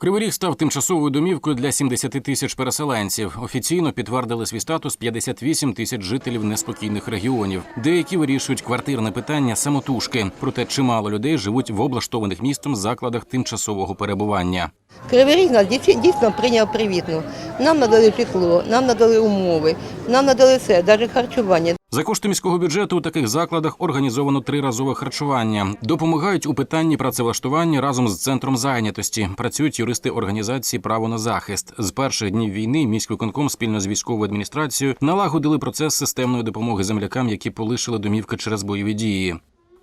Кривий Ріг став тимчасовою домівкою для 70 тисяч переселенців. Офіційно підтвердили свій статус 58 тисяч жителів неспокійних регіонів. Деякі вирішують квартирне питання самотужки. Проте чимало людей живуть в облаштованих містом закладах тимчасового перебування. Кривий Ріг нас дійсно- прийняв привітно. Нам надали житло, нам надали умови, нам надали все, навіть харчування. За кошти міського бюджету у таких закладах організовано триразове харчування. Допомагають у питанні працевлаштування разом з центром зайнятості. Працюють юристи організації Право на захист. З перших днів війни міськвиконком спільно з військовою адміністрацією налагодили процес системної допомоги землякам, які полишили домівки через бойові дії.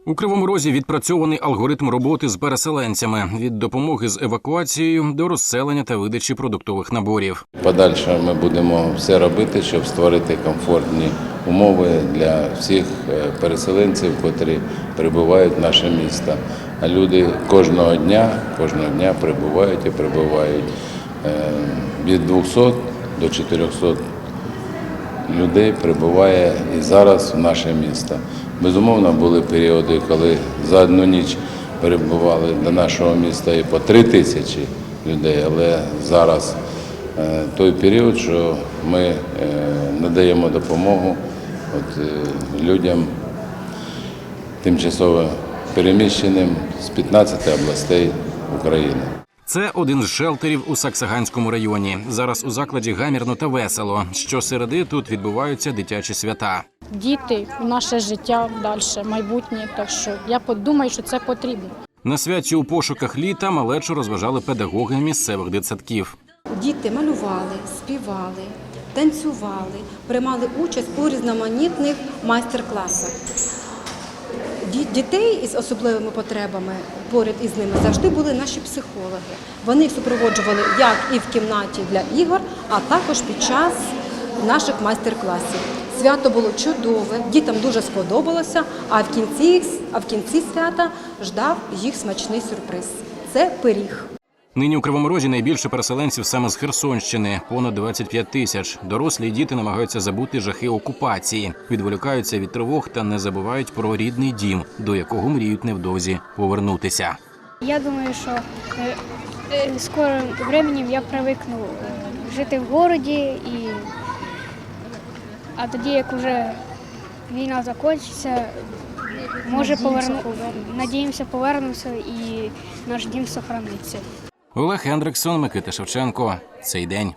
У кривому розі відпрацьований алгоритм роботи з переселенцями від допомоги з евакуацією до розселення та видачі продуктових наборів. Подальше ми будемо все робити, щоб створити комфортні умови для всіх е, переселенців, котрі прибувають в наше місто. А люди кожного дня, кожного дня прибувають і прибувають Е, від 200 до 400 людей прибуває і зараз в наше місто. Безумовно, були періоди, коли за одну ніч перебували до нашого міста і по три тисячі людей, але зараз е, той період, що ми е, надаємо допомогу от, е, людям тимчасово переміщеним з 15 областей України. Це один з шелтерів у Саксаганському районі. Зараз у закладі гамірно та весело. Щосереди тут відбуваються дитячі свята. діти, наше життя далі, майбутнє. Так що я подумаю, що це потрібно. На святі у пошуках літа малечу розважали педагоги місцевих дитсадків. Діти малювали, співали, танцювали, приймали участь у різноманітних майстер-класах. Ді- Дітей із особливими потребами поряд із ними завжди були наші психологи. Вони їх супроводжували як і в кімнаті для ігор, а також під час наших майстер-класів. Свято було чудове, дітям дуже сподобалося, а в кінці, а в кінці свята ждав їх смачний сюрприз. Це пиріг. Нині у Кривому Розі найбільше переселенців саме з Херсонщини понад 25 тисяч. Дорослі й діти намагаються забути жахи окупації, відволікаються від тривог та не забувають про рідний дім, до якого мріють невдовзі повернутися. Я думаю, що е, е, скоро временем я привикну е, жити в городі, і... а тоді, як вже війна закінчиться, може поверну... надіємося, повернемося і наш дім сохраниться. Олег Хендриксон, Микита Шевченко. Цей день.